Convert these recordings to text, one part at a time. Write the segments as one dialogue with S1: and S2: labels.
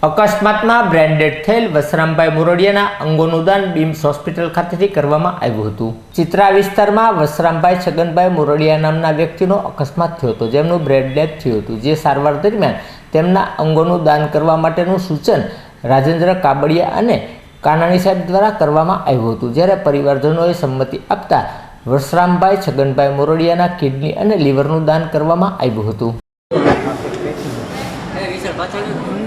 S1: અકસ્માતમાં બ્રેન્ડેડ થયેલ વસરામભાઈ મોરડિયાના અંગોનું દાન બીમ્સ હોસ્પિટલ ખાતેથી કરવામાં આવ્યું હતું. ચિત્રા વિસ્તારમાં વસરામભાઈ છગનભાઈ મોરડિયા નામના વ્યક્તિનો અકસ્માત થયો હતો. જેમનું બ્રેન્ડેડ થયું હતું. જે સારવાર દરમિયાન તેમના અંગોનું દાન કરવા માટેનું સૂચન રાજેન્દ્ર કાબડિયા અને કાનાણી સાહેબ દ્વારા કરવામાં આવ્યું હતું. જ્યારે પરિવારજનોએ સંમતિ આપતા વસરામભાઈ છગનભાઈ મોરડિયાના કિડની અને લીવરનું દાન કરવામાં આવ્યું હતું.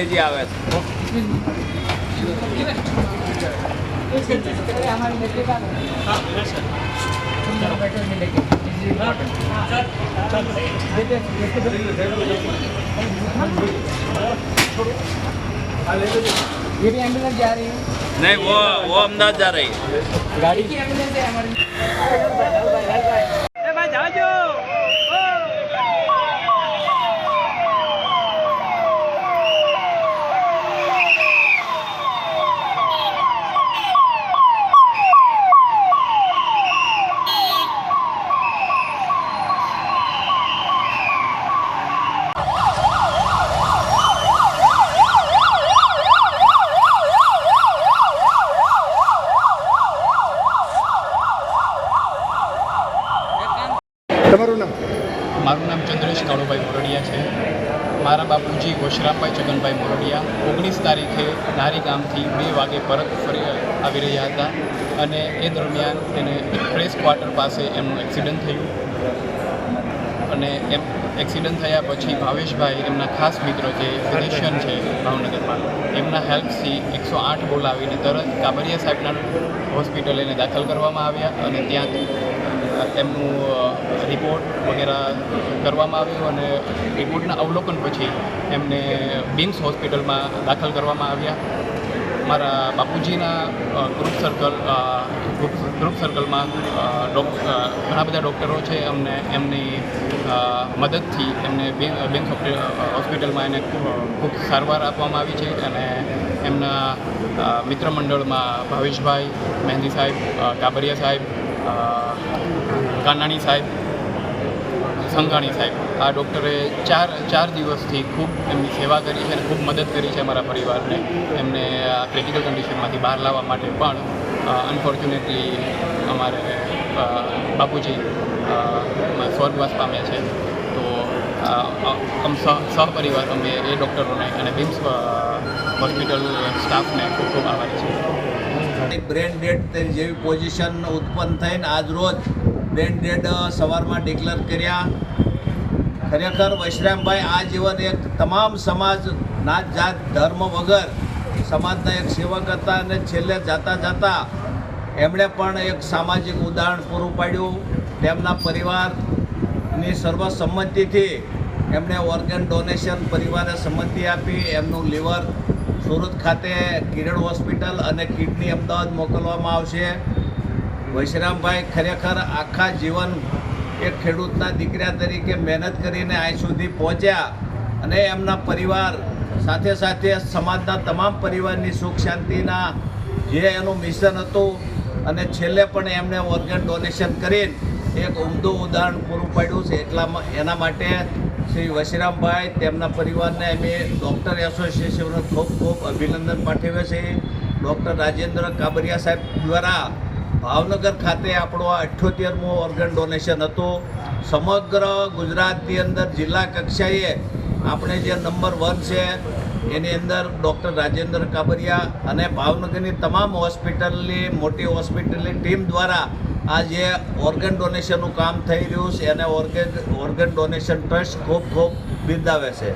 S2: હજી આવે છે
S3: ये भी एम्बुलेंस जा रही है
S2: नहीं वो वो अहमदाबाद जा रही है
S3: गाड़ी તમારું નામ?
S4: મારું નામ ચંદ્રેશ કાળુભાઈ મોરડિયા છે. મારા બાપુજી વશરામભાઈ છગનભાઈ મોરડિયા. ઓગણીસ તારીખે નારી ગામથી બે વાગે પરત ફરી આવી રહ્યા હતા અને એ દરમિયાન એને પ્રેસ ક્વાર્ટર પાસે એમનું એક્સિડન્ટ થયું. અને એમ એક્સિડન્ટ થયા પછી ભાવેશભાઈ એમના ખાસ મિત્ર જે ફિઝિશિયન છે ભાવનગરમાં, એમના હેલ્પથી એકસો આઠ બોલાવીને તરત કાબરિયા સાહેબના હોસ્પિટલ એને દાખલ કરવામાં આવ્યા અને ત્યાં એમનું રિપોર્ટ વગેરે કરવામાં આવ્યું અને રિપોર્ટના અવલોકન પછી એમને બિમ્સ હોસ્પિટલમાં દાખલ કરવામાં આવ્યા. મારા બાપુજીના ગ્રુપ સર્કલ ગ્રુપ સર્કલમાં ઘણા બધા ડૉક્ટરો છે. અમને એમની મદદથી એમને બિમ- બિમ્સ હોસ્પિટલમાં એને ખૂબ સારવાર આપવામાં આવી છે અને એમના મિત્રમંડળમાં મિત્ર મંડળમાં ભાવેશભાઈ મહેંદી સાહેબ કાબરિયા સાહેબ કાનાણી સાહેબ, સંઘાણી સાહેબ. આ ડૉક્ટરે ચાર ચાર દિવસથી ખૂબ એમની સેવા કરી છે અને ખૂબ મદદ કરી છે અમારા પરિવારને. એમને આ ક્રિટિકલ કન્ડિશનમાંથી બહાર લાવવા માટે પણ અનફોર્ચ્યુનેટલી અમારે બાપુજી સ્વર્ગવાસ પામ્યા છે. તો અમ સહપરિવાર અમે એ ડૉક્ટરોને અને બિમ્સ હોસ્પિટલ સ્ટાફને ખૂબ ખૂબ આભારી છીએ.
S5: બ્રેન ડેડ જેવી પોઝિશન ઉત્પન્ન થઈને આજ રોજ બ્રેન ડેડ સવારમાં ડિક્લેર કર્યા. ખરેખર વૈશ્રામભાઈ, આ જીવન એક તમામ સમાજ, નાત જાત, ધર્મ વગર સમાજના એક સેવક હતા અને છેલ્લે જાતા જાતા એમણે પણ એક સામાજિક ઉદાહરણ પૂરું પાડ્યું. તેમના પરિવારની સર્વસંમતિથી એમણે ઓર્ગન ડોનેશન પરિવારે સંમતિ આપી. એમનું લીવર સુરત ખાતે કિરણ હોસ્પિટલ અને કિડની અમદાવાદ મોકલવામાં આવશે. વૈશ્રામભાઈ ખરેખર આખા જીવન એક ખેડૂતના દીકરા તરીકે મહેનત કરીને અહીં સુધી પહોંચ્યા અને એમના પરિવાર સાથે સાથે સમાજના તમામ પરિવારની સુખ શાંતિના જે એનું મિશન હતું અને છેલ્લે પણ એમણે ઓર્ગન ડોનેશન કરીને એક ઉમદું ઉદાહરણ પૂરું પાડ્યું છે એટલા એના માટે શ્રી વશીરામભાઈ તેમના પરિવારને અમે ડૉક્ટર એસોસિએશનનો ખૂબ ખૂબ અભિનંદન પાઠવ્યા છે. ડૉક્ટર રાજેન્દ્ર કાબરિયા સાહેબ દ્વારા ભાવનગર ખાતે આપણો આ અઠ્યોતેરમો ઓર્ગન ડોનેશન હતું. સમગ્ર ગુજરાતની અંદર જિલ્લા કક્ષાએ આપણે જે નંબર વન છે, એની અંદર ડૉક્ટર રાજેન્દ્ર કાબરિયા અને ભાવનગરની તમામ હોસ્પિટલની મોટી હોસ્પિટલની ટીમ દ્વારા આ જે ઓર્ગન ડોનેશનનું કામ થઈ રહ્યું છે, એને ઓર્ગન ઓર્ગન ડોનેશન ટ્રસ્ટ ખૂબ ખૂબ બિરદાવે છે.